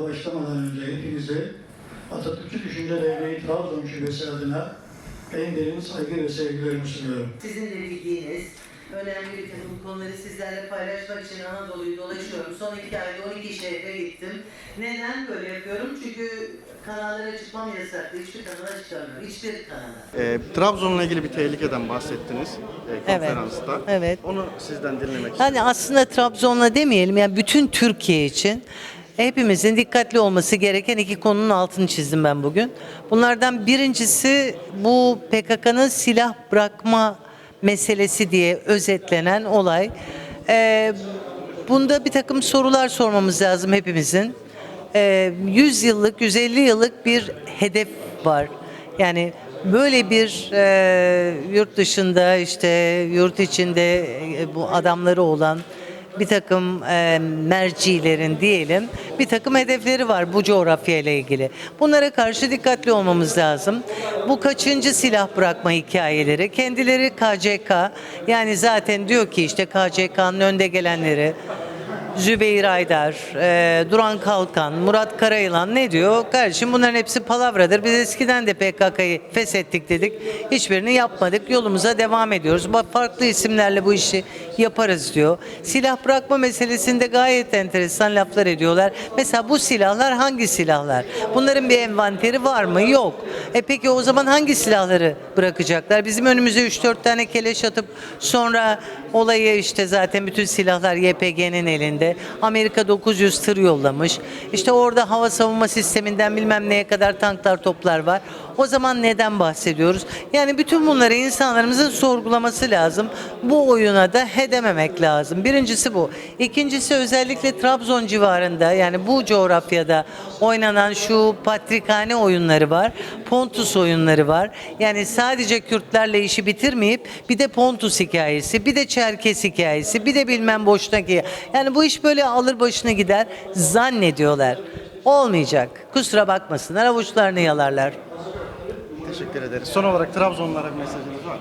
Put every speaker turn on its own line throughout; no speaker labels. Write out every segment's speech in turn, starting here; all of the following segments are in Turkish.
başlamadan önce hepinize Atatürkçü Düşünce Derneği Trabzon Şubesi adına en derin saygı ve sevgilerimi sunuyorum.
Sizin de bildiğiniz önemli bir takım konuları sizlerle paylaşmak için Anadolu'yu dolaşıyorum. Son iki ayda 12 şehre gittim. Neden böyle yapıyorum? Çünkü kanallara çıkmam yasaktı. Hiçbir kanala çıkamıyorum. Hiçbir kanala.
E, Trabzon'la ilgili bir tehlikeden bahsettiniz e,
Evet.
konferansta.
Evet.
Onu sizden dinlemek istiyorum.
Hani aslında Trabzon'la demeyelim yani bütün Türkiye için hepimizin dikkatli olması gereken iki konunun altını çizdim ben bugün. Bunlardan birincisi bu PKK'nın silah bırakma meselesi diye özetlenen olay. Ee, bunda bir takım sorular sormamız lazım hepimizin. Ee, 100 yıllık, 150 yıllık bir hedef var. Yani böyle bir e, yurt dışında işte yurt içinde e, bu adamları olan bir takım e, mercilerin diyelim bir takım hedefleri var bu coğrafya ile ilgili. Bunlara karşı dikkatli olmamız lazım. Bu kaçıncı silah bırakma hikayeleri kendileri KCK yani zaten diyor ki işte KCK'nın önde gelenleri Zübeyir Aydar, e, Duran Kalkan, Murat Karayılan ne diyor? Kardeşim bunların hepsi palavradır. Biz eskiden de PKK'yı feshettik dedik. Hiçbirini yapmadık. Yolumuza devam ediyoruz. Farklı isimlerle bu işi yaparız diyor. Silah bırakma meselesinde gayet enteresan laflar ediyorlar. Mesela bu silahlar hangi silahlar? Bunların bir envanteri var mı? Yok. E peki o zaman hangi silahları bırakacaklar? Bizim önümüze 3-4 tane keleş atıp sonra olayı işte zaten bütün silahlar YPG'nin elinde. Amerika 900 tır yollamış. İşte orada hava savunma sisteminden bilmem neye kadar tanklar toplar var. O zaman neden bahsediyoruz? Yani bütün bunları insanlarımızın sorgulaması lazım. Bu oyuna da hedememek lazım. Birincisi bu. İkincisi özellikle Trabzon civarında yani bu coğrafyada oynanan şu patrikhane oyunları var. Pontus oyunları var. Yani sadece Kürtlerle işi bitirmeyip bir de Pontus hikayesi, bir de Çerkes hikayesi, bir de bilmem Boşnaki. Yani bu iş böyle alır başına gider zannediyorlar. Olmayacak. Kusura bakmasınlar avuçlarını yalarlar.
Teşekkür ederiz. Son olarak Trabzonlara bir mesajınız var mı?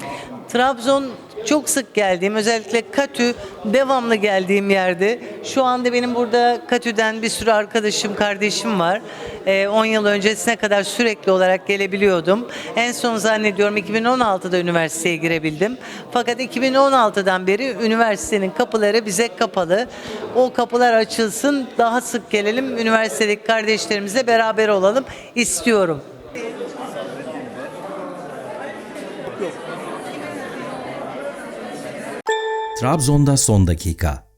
Trabzon çok sık geldiğim özellikle Katü devamlı geldiğim yerde. Şu anda benim burada Katü'den bir sürü arkadaşım, kardeşim var. Ee, 10 yıl öncesine kadar sürekli olarak gelebiliyordum. En son zannediyorum 2016'da üniversiteye girebildim. Fakat 2016'dan beri üniversitenin kapıları bize kapalı. O kapılar açılsın, daha sık gelelim, üniversitedeki kardeşlerimizle beraber olalım istiyorum.
Trabzon'da son dakika.